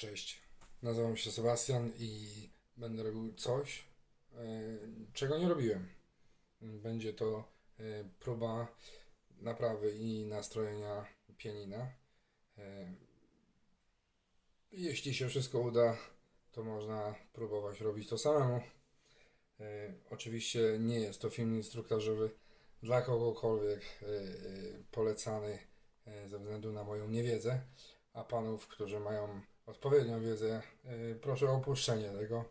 Cześć, nazywam się Sebastian i będę robił coś, e, czego nie robiłem. Będzie to e, próba naprawy i nastrojenia pianina. E, Jeśli się wszystko uda, to można próbować robić to samemu. Oczywiście nie jest to film instruktażowy dla kogokolwiek polecany ze względu na moją niewiedzę, a panów, którzy mają odpowiednią wiedzę, e, proszę o opuszczenie tego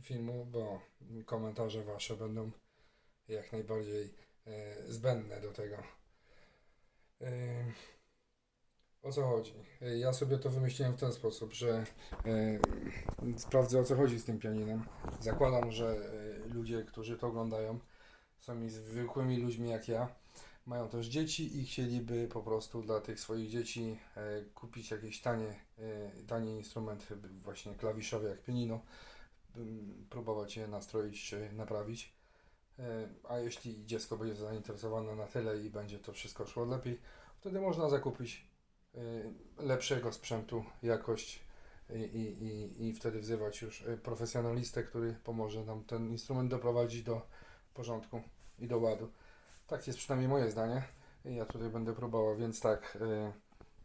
filmu, bo komentarze wasze będą jak najbardziej e, zbędne do tego. E, O co chodzi? Ja sobie to wymyśliłem w ten sposób, że sprawdzę o co chodzi z tym pianinem. Zakładam, że ludzie, którzy to oglądają, są mi zwykłymi ludźmi jak ja. Mają też dzieci i chcieliby po prostu dla tych swoich dzieci e, kupić jakieś tanie, e, tanie instrumenty, właśnie klawiszowe jak pianino, próbować je nastroić czy naprawić. E, A jeśli dziecko będzie zainteresowane na tyle i będzie to wszystko szło lepiej, wtedy można zakupić lepszego sprzętu, jakość i, i, i, wtedy wzywać już profesjonalistę, który pomoże nam ten instrument doprowadzić do porządku i do ładu. Tak jest przynajmniej moje zdanie. Ja tutaj będę próbował, więc tak. e,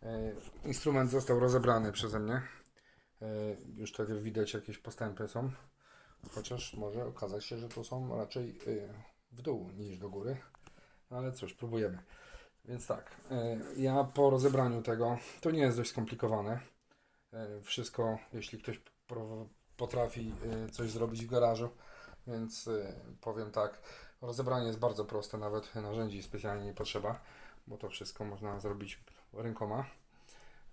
e, instrument został rozebrany przeze mnie. E, już tutaj widać jakieś postępy są. Chociaż może okazać się, że to są raczej w dół niż do góry. Ale cóż, próbujemy. Więc tak, ja po rozebraniu tego, to nie jest dość skomplikowane. Wszystko, jeśli ktoś potrafi coś zrobić w garażu, więc powiem tak, rozebranie jest bardzo proste, nawet narzędzi specjalnie nie potrzeba, bo to wszystko można zrobić rękoma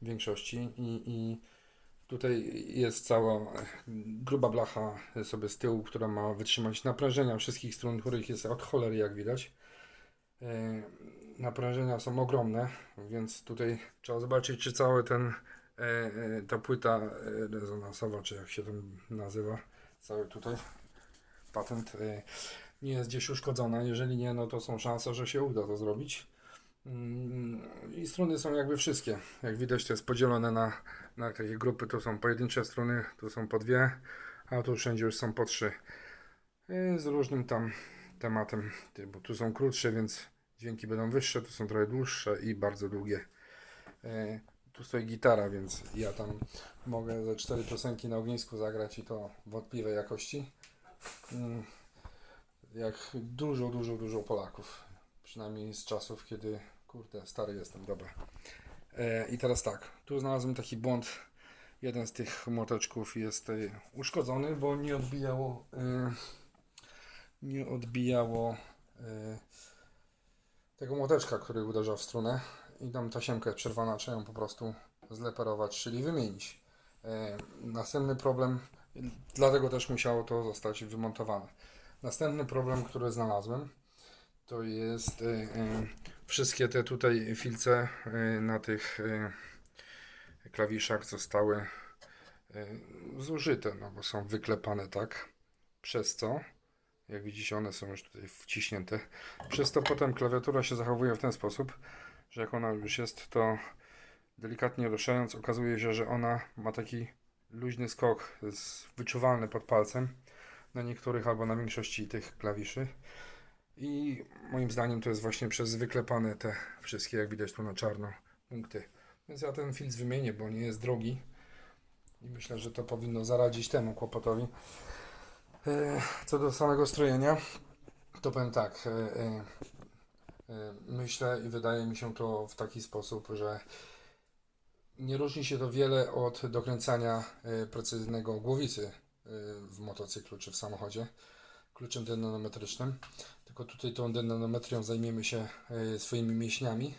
w większości i, i tutaj jest cała gruba blacha sobie z tyłu, która ma wytrzymać naprężenia wszystkich strun, których jest od cholery jak widać. E, Naprężenia są ogromne, więc tutaj trzeba zobaczyć, czy cały ten e, e, ta płyta rezonansowa, czy jak się to nazywa, cały tutaj patent nie jest gdzieś uszkodzona. Jeżeli nie, no to są szanse, że się uda to zrobić. Mm, I struny są jakby wszystkie. Jak widać, to jest podzielone na, na takie grupy. Tu są pojedyncze struny, tu są po dwie, a tu wszędzie już są po trzy. E, Z różnym tam tematem, bo tu są krótsze, więc dźwięki będą wyższe, tu są trochę dłuższe i bardzo długie. E, Tu stoi gitara, więc ja tam mogę ze cztery piosenki na ognisku zagrać i to wątpliwej jakości. Jak dużo, dużo, dużo Polaków. Przynajmniej z czasów, kiedy, kurde, stary jestem, dobra. E, I teraz tak, tu znalazłem taki błąd. Jeden z tych młoteczków jest e, uszkodzony, bo nie odbijało, e, nie odbijało e, tego młoteczka, który uderza w strunę. I tam tasiemka jest przerwana, trzeba ją po prostu zleperować, czyli wymienić. E, następny problem, dlatego też musiało to zostać wymontowane. Następny problem, który znalazłem, to jest e, e, wszystkie te tutaj filce e, na tych e, klawiszach zostały e, zużyte, no bo są wyklepane tak, przez co, jak widzicie, one są już tutaj wciśnięte. Przez to potem klawiatura się zachowuje w ten sposób, że jak ona już jest, to delikatnie ruszając, okazuje się, że ona ma taki luźny skok, z- wyczuwalny pod palcem na niektórych albo na większości tych klawiszy. I moim zdaniem to jest właśnie przez wyklepane te wszystkie, jak widać tu na czarno, punkty. Więc ja ten filtr wymienię, bo nie jest drogi. I myślę, że to powinno zaradzić temu kłopotowi. E, Co do samego strojenia, to powiem tak. e, e, Myślę i wydaje mi się to w taki sposób, że nie różni się to wiele od dokręcania precyzyjnego głowicy w motocyklu czy w samochodzie kluczem dynanometrycznym. Tylko tutaj tą dynanometrią zajmiemy się e, swoimi mięśniami.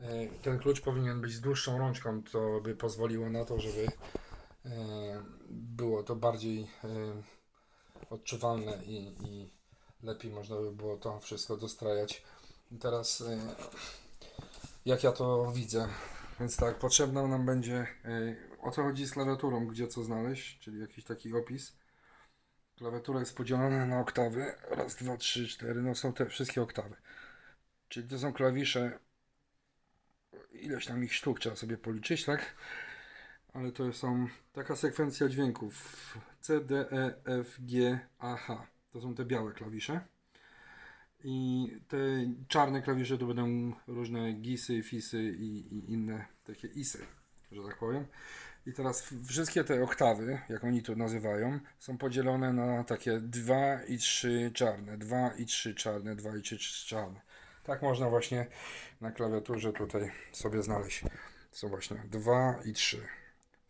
E, Ten klucz powinien być z dłuższą rączką, to by pozwoliło na to, żeby było to bardziej odczuwalne i, i lepiej można by było to wszystko dostrajać. Teraz jak ja to widzę, więc tak, potrzebna nam będzie o co chodzi z klawiaturą, gdzie co znaleźć, czyli jakiś taki opis. Klawiatura jest podzielona na oktawy. Raz, dwa, trzy, cztery. No są te wszystkie oktawy. Czyli to są klawisze. Ileś tam ich sztuk trzeba sobie policzyć, tak? ale to są taka sekwencja dźwięków C, D, E, F, G, A, H. To są te białe klawisze. I te czarne klawisze to będą różne gisy, fisy i, i inne takie isy, że tak powiem. I teraz wszystkie te oktawy, jak oni to nazywają, są podzielone na takie 2 i 3 czarne, 2 i 3 czarne, 2 i 3 czarne. Tak można właśnie na klawiaturze tutaj sobie znaleźć. Są właśnie 2 i 3.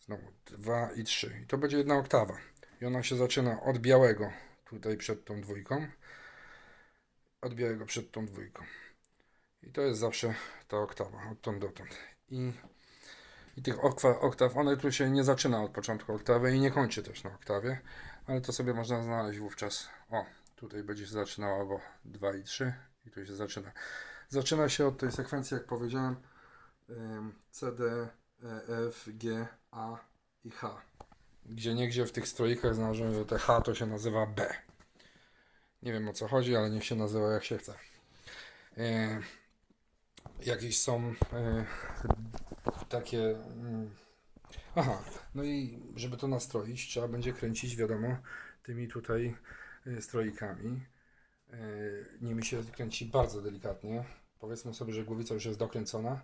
Znowu 2 i 3. I to będzie jedna oktawa. I ona się zaczyna od białego, tutaj przed tą dwójką. Od białego przed tą dwójką. I to jest zawsze ta oktawa, odtąd dotąd. I, i tych oktaw, one tu się nie zaczyna od początku oktawy i nie kończy też na oktawie, ale to sobie można znaleźć wówczas. O, tutaj będzie się zaczynało, bo 2 i 3 i tu się zaczyna. Zaczyna się od tej sekwencji, jak powiedziałem, C, D, E, F, G, A i H. Gdzie niegdzie w tych stroikach znalazłem, że te H to się nazywa B. Nie wiem o co chodzi, ale niech się nazywa jak się chce. E, jakieś są e, takie. Mm, aha, no i żeby to nastroić, trzeba będzie kręcić, wiadomo, tymi tutaj e, stroikami. E, nimi się kręci bardzo delikatnie. Powiedzmy sobie, że głowica już jest dokręcona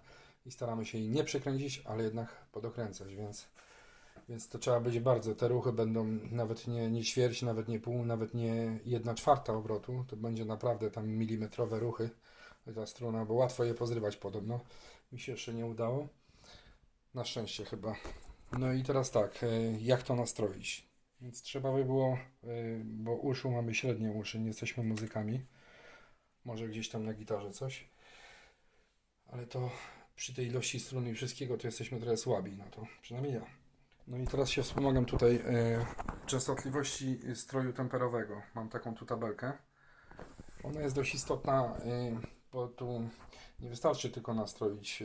i staramy się jej nie przekręcić, ale jednak podokręcać, więc, więc to trzeba być bardzo. Te ruchy będą nawet nie, nie ćwierć, nawet nie pół, nawet nie jedna czwarta obrotu. To będzie naprawdę tam milimetrowe ruchy ta struna, bo łatwo je pozrywać podobno. Mi się jeszcze nie udało. Na szczęście chyba. No i teraz tak, e, jak to nastroić? Więc trzeba by było, e, bo uszu mamy średnie uszy, nie jesteśmy muzykami. Może gdzieś tam na gitarze coś. Ale to przy tej ilości strun i wszystkiego to jesteśmy trochę słabi na to, przynajmniej ja. No i teraz się wspomagam tutaj e, częstotliwości stroju temperowego. Mam taką tu tabelkę. Ona jest dość istotna, bo tu nie wystarczy tylko nastroić. e,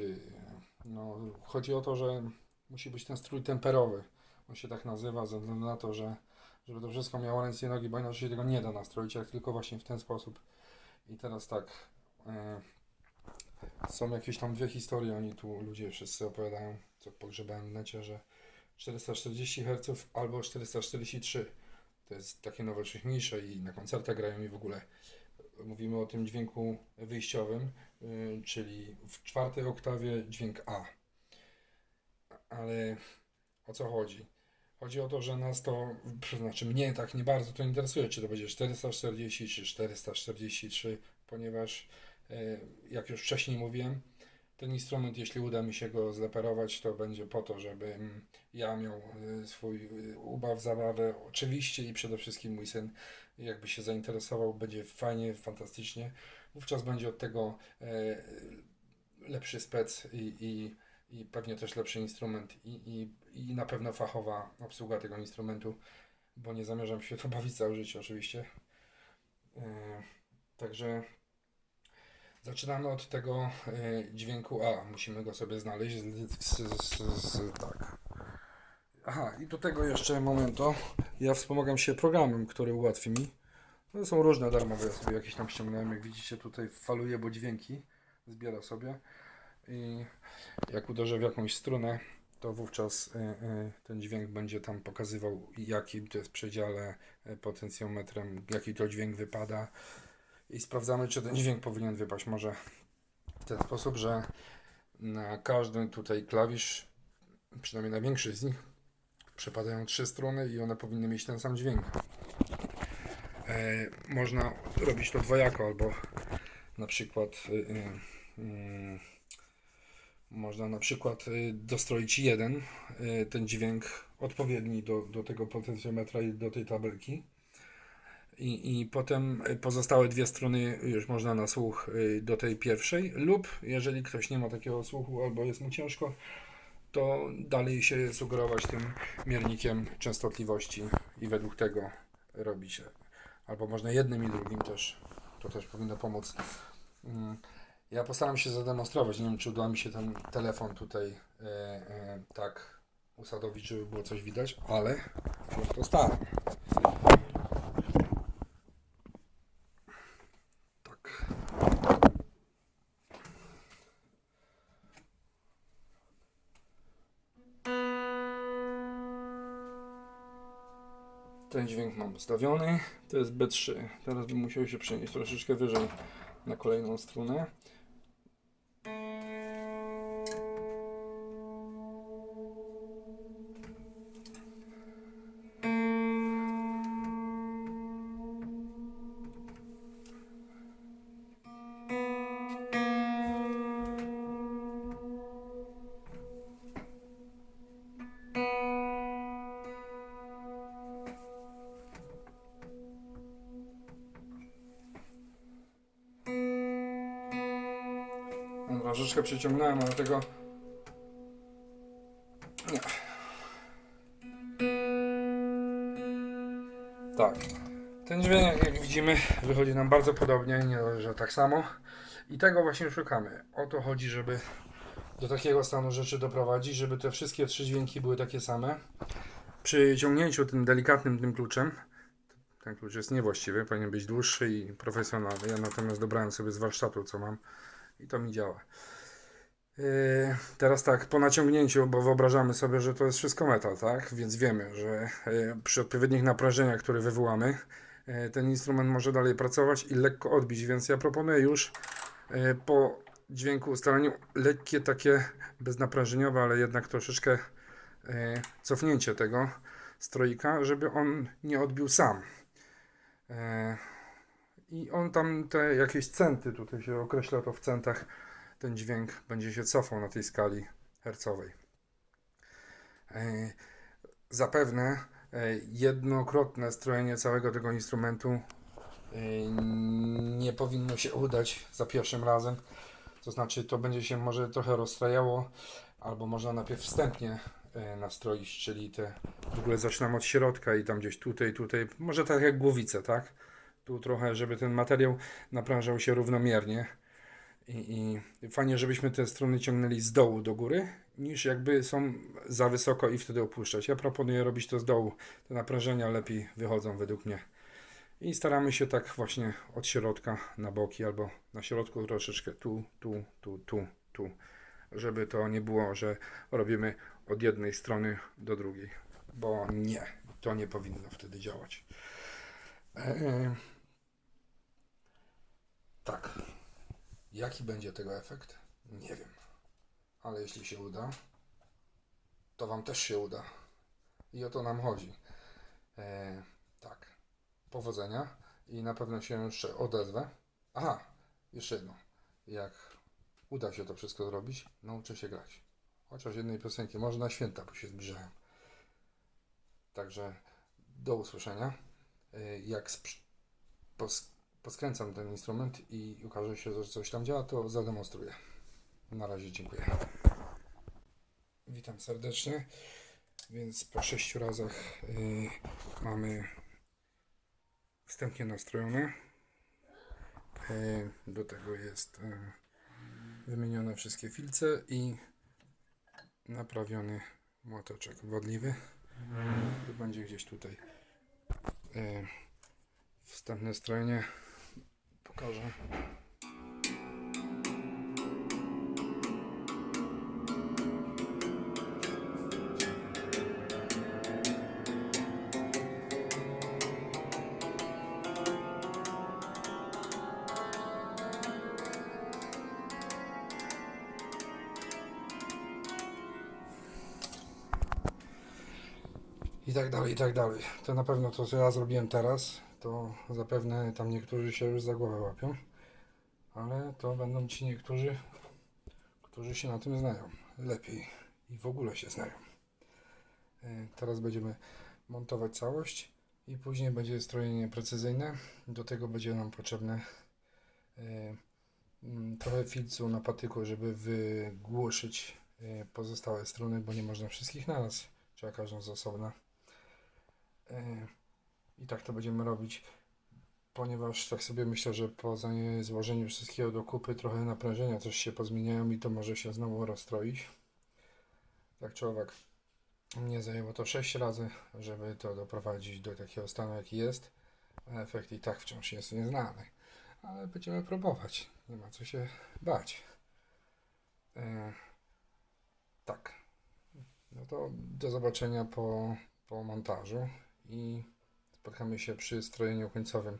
No, chodzi o to, że musi być ten strój temperowy. On się tak nazywa ze względu na to, że żeby to wszystko miało ręce i nogi, bo inaczej się tego nie da nastroić, jak tylko właśnie w ten sposób. I teraz tak, e, są jakieś tam dwie historie, oni tu ludzie wszyscy opowiadają, co pogrzebałem w necie, że 440 Hz albo 443. To jest takie nowocześniejsze i na koncertach grają i w ogóle mówimy o tym dźwięku wyjściowym, y, czyli w czwartej oktawie dźwięk A. Ale o co chodzi? Chodzi o to, że nas to, znaczy mnie tak nie bardzo to interesuje, czy to będzie 440 czy 443, ponieważ y, jak już wcześniej mówiłem, ten instrument, jeśli uda mi się go zleperować, to będzie po to, żebym ja miał y, swój y, ubaw, zabawę, oczywiście i przede wszystkim mój syn jakby się zainteresował, będzie fajnie, fantastycznie. Wówczas będzie od tego e, lepszy spec i, i, i pewnie też lepszy instrument i, i, i na pewno fachowa obsługa tego instrumentu, bo nie zamierzam się to bawić całe życie oczywiście. E, także zaczynamy od tego e, dźwięku A. Musimy go sobie znaleźć. Z, z, z, tak. Aha, i do tego jeszcze momento. Ja wspomagam się programem, który ułatwi mi. To są różne darmowe, ja sobie jakieś tam ściągnąłem, jak widzicie tutaj faluje, bo dźwięki zbiera sobie i jak uderzę w jakąś strunę, to wówczas y, y, ten dźwięk będzie tam pokazywał jakim to jest przedziale potencjometrem, jaki to dźwięk wypada i sprawdzamy, czy ten dźwięk powinien wypaść. Może w ten sposób, że na każdy tutaj klawisz, przynajmniej na większy z nich, przepadają trzy struny i one powinny mieć ten sam dźwięk. E, można robić to dwojako, albo na przykład y, y, y, można na przykład dostroić jeden ten dźwięk odpowiedni do, do tego potencjometra i do tej tabelki. I, I potem y, pozostałe dwie struny już można na słuch y, do tej pierwszej, lub jeżeli ktoś nie ma takiego słuchu albo jest mu ciężko, to dalej się sugerować tym miernikiem częstotliwości i według tego robić. Albo można jednym i drugim też. To też powinno pomóc. Mm, Ja postaram się zademonstrować. Nie wiem, czy uda mi się ten telefon tutaj e, e, tak usadowić, żeby było coś widać, ale się to staram. Ten dźwięk mam ustawiony. To jest B3. Teraz bym musiał się przenieść troszeczkę wyżej na kolejną strunę. No, Troszeczkę przyciągnąłem, ale tego... Nie. Tak. Ten dźwięk, jak widzimy, wychodzi nam bardzo podobnie, nie że tak samo. I tego właśnie szukamy. O to chodzi, żeby do takiego stanu rzeczy doprowadzić, żeby te wszystkie trzy dźwięki były takie same. Przy ciągnięciu tym delikatnym tym kluczem, ten klucz jest niewłaściwy, powinien być dłuższy i profesjonalny. Ja natomiast dobrałem sobie z warsztatu, co mam i to mi działa. Yy, teraz tak, po naciągnięciu, bo wyobrażamy sobie, że to jest wszystko metal, tak? Więc wiemy, że yy, przy odpowiednich naprężeniach, które wywołamy, yy, ten instrument może dalej pracować i lekko odbić, więc ja proponuję już po dźwięku ustaleniu lekkie takie beznaprężeniowe, ale jednak troszeczkę cofnięcie tego stroika, żeby on nie odbił sam. I on tam te jakieś centy, tutaj się określa to w centach, ten dźwięk będzie się cofał na tej skali hercowej. E, Zapewne e, jednokrotne strojenie całego tego instrumentu e, nie powinno się udać za pierwszym razem. To znaczy, to będzie się może trochę rozstrajało, albo można najpierw wstępnie nastroić, czyli te w ogóle zaczynam od środka i tam gdzieś tutaj, tutaj, może tak jak głowice, tak? Tu trochę, żeby ten materiał naprężał się równomiernie. I, I fajnie, żebyśmy te strony ciągnęli z dołu do góry, niż jakby są za wysoko i wtedy opuszczać. Ja proponuję robić to z dołu. Te naprężenia lepiej wychodzą według mnie. I staramy się tak właśnie od środka na boki albo na środku troszeczkę tu, tu, tu, tu, tu. Żeby to nie było, że robimy od jednej strony do drugiej. Bo nie, to nie powinno wtedy działać. Eee, tak. Jaki będzie tego efekt? Nie wiem. Ale jeśli się uda, to Wam też się uda. I o to nam chodzi. Eee, tak. Powodzenia i na pewno się jeszcze odezwę. Aha, jeszcze jedno. Jak uda się to wszystko zrobić, nauczę się grać. Chociaż jednej piosenki, może na święta, bo się zbliżają. Także do usłyszenia. Y, jak pos- poskręcam ten instrument i okaże się, że coś tam działa, to zademonstruję. Na razie dziękuję. Witam serdecznie. Więc po sześciu razach y, mamy wstępnie nastrojone. Y, do tego jest y, wymienione wszystkie filce i naprawiony młotoczek wodliwy. Będzie gdzieś tutaj e, wstępne strojenie pokażę. I tak dalej, i tak dalej. To na pewno to, co ja zrobiłem teraz, zapewne tam niektórzy się już za głowę łapią, ale to będą ci niektórzy, którzy się na tym znają lepiej i w ogóle się znają. E, Teraz będziemy montować całość i później będzie strojenie precyzyjne. Do tego będzie nam potrzebne e, mm, trochę filcu na patyku, żeby wygłuszyć e, pozostałe struny, bo nie można wszystkich naraz. Trzeba każdą z osobna. I tak to będziemy robić, ponieważ tak sobie myślę, że po złożeniu wszystkiego do kupy trochę naprężenia też się pozmieniają i to może się znowu rozstroić. Tak czy owak, mnie zajęło to 6 razy, żeby to doprowadzić do takiego stanu jaki jest, a efekt i tak wciąż jest nieznany. Ale będziemy próbować, nie ma co się bać. E, tak. No to do zobaczenia po, po montażu i Spotkamy się przy strojeniu końcowym.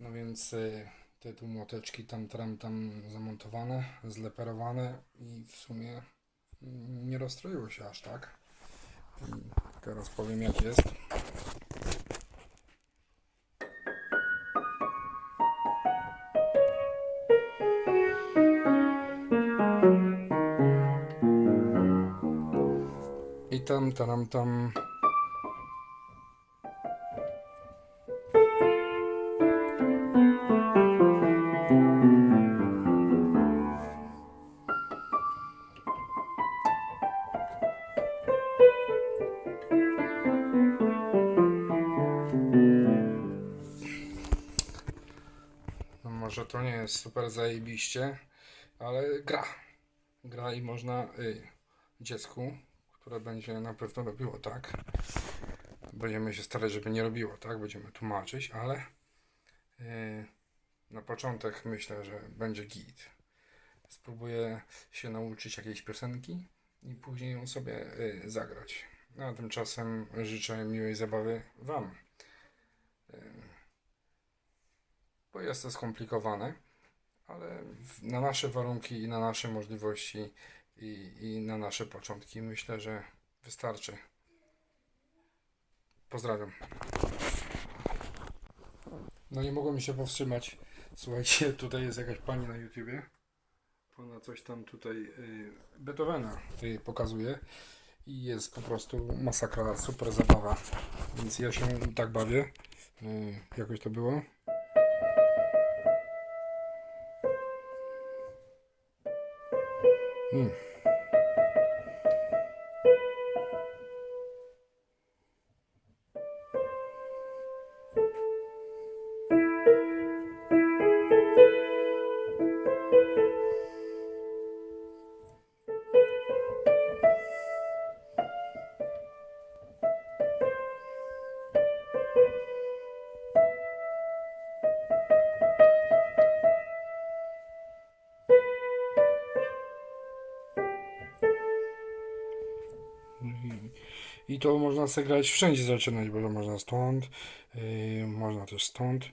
No więc y, te tu młoteczki tam, tam, tam zamontowane, zleperowane i w sumie nie rozstroiło się aż tak. I teraz powiem jak jest. I tam, tam, tam. Zajebiście, ale gra. Gra i można y, dziecku, które będzie na pewno robiło tak. Będziemy się starać, żeby nie robiło tak, będziemy tłumaczyć, ale y, na początek myślę, że będzie git. Spróbuję się nauczyć jakiejś piosenki i później ją sobie y, zagrać. A tymczasem życzę miłej zabawy Wam. Y, bo jest to skomplikowane, ale na nasze warunki i na nasze możliwości i, i na nasze początki myślę, że wystarczy. Pozdrawiam. No nie mogło mi się powstrzymać. Słuchajcie, tutaj jest jakaś pani na YouTubie. Ona coś tam tutaj y, Beethovena tutaj pokazuje i jest po prostu masakra, super zabawa. Więc ja się tak bawię. Y, jakoś to było. Hmm. To można sobie grać wszędzie zaczynać, bo można stąd, yy, można też stąd.